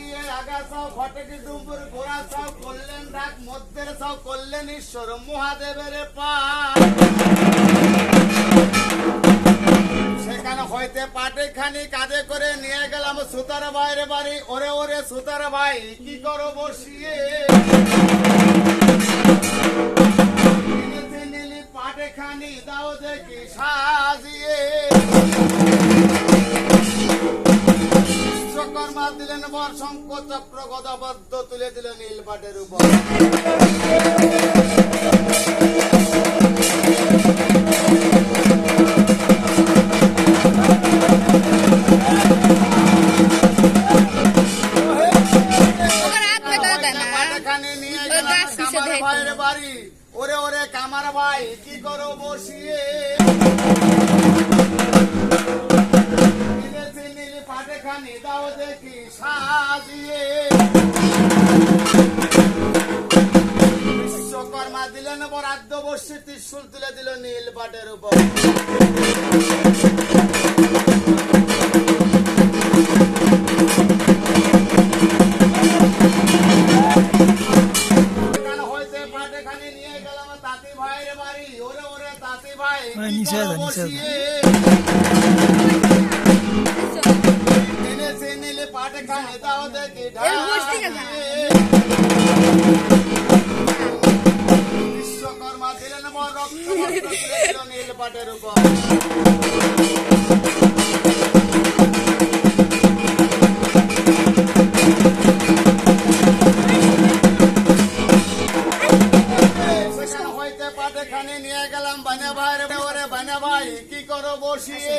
দিয়ে আগাছাও ঘটকি ডুম্বুর ঘোড়াছাও করলেন রাগ মধ্যের ছাও করলেন পা সেখানে হইতে পাটে খানি কাজে করে নিয়ে গেলাম সুতার বাইরে বাড়ি। ওরে ওরে সুতার ভাই, কি করো বসিয়ে? পাটে খানি, দাও দেখি সাজিয়ে। বিশ্বকর্মা দিলেন বর শঙ্খ চক্র গদাবদ্ধ তুলে দিল নীল পাটের উপর বাড়ি। ওরে ওরে কামার ভাই কি করো বসিয়ে? পাটখানি দাও দেখি সাজিয়ে। বিশ্বকর্মা দিলেন বরাদ্দ বসে ত্রিশুল তুলে দিল নীল পাটের উপর। এখানে হইতে পাটেখানি নিয়ে গেলাম তাঁতি ভাইয়ের বাড়ি? ওরে ওরে তাঁতি ভাই ভাই, কি নিচে নিচে বিশ্বকর্মা দিলেন রক্ত নীল পাটের উপর। নিয়ে গেলাম বানে ভাই রে ওরে বানে ভাই কি করো বসিয়ে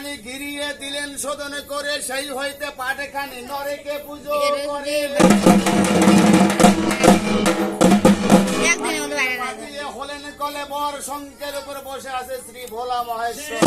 পাটেখানি গিরিয়ে দিলেন শোধন করে সেই হইতে পাটে খানি নরেকে পুজো করে হলেন কলে বর শঙ্কের উপর বসে আছে শ্রী ভোলা মহেশ্বর।